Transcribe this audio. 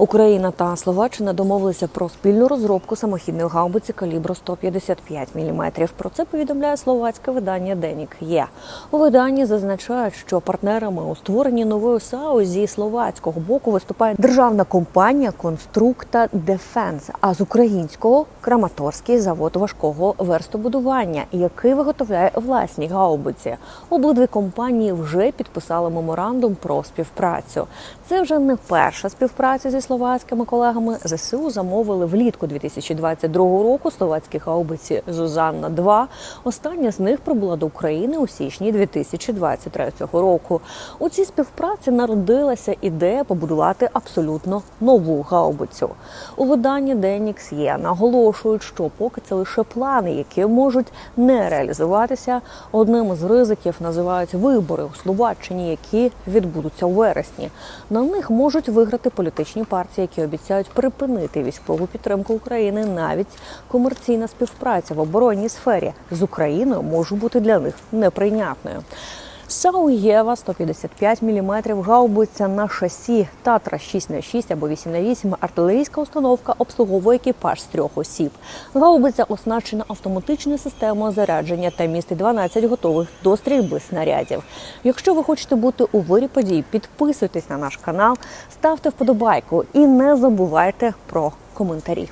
Україна та Словаччина домовилися про спільну розробку самохідної гаубиці калібру 155 мм. Про це повідомляє словацьке видання Денік Є. У виданні зазначають, що партнерами у створенні нової САУ зі словацького боку виступає державна компанія Конструкта Дефенс, а з українського Краматорський завод важкого верстобудування, який виготовляє власні гаубиці. Обидві компанії вже підписали меморандум про співпрацю. Це вже не перша співпраця зі словацькими колегами. ЗСУ замовили влітку 2022 року словацькі гаубиці Зузанна 2 Остання з них прибула до України у січні 2023 року. У цій співпраці народилася ідея побудувати абсолютно нову гаубицю. У виданні Денікс є наголошують, що поки це лише плани, які можуть не реалізуватися. Одним з ризиків називають вибори у Словаччині, які відбудуться у вересні. На них можуть виграти політичні партії, які обіцяють припинити військову підтримку України. Навіть комерційна співпраця в оборонній сфері з Україною може бути для них неприйнятною. САУ Єва 155 мм, гаубиця на шасі Татра 6 на 6 або 8 на 8 артилерійська установка обслуговує екіпаж з трьох осіб. Гаубиця оснащена автоматичною системою зарядження та містить 12 готових до стрільби снарядів. Якщо ви хочете бути у вирі подій, підписуйтесь на наш канал, ставте вподобайку і не забувайте про коментарі.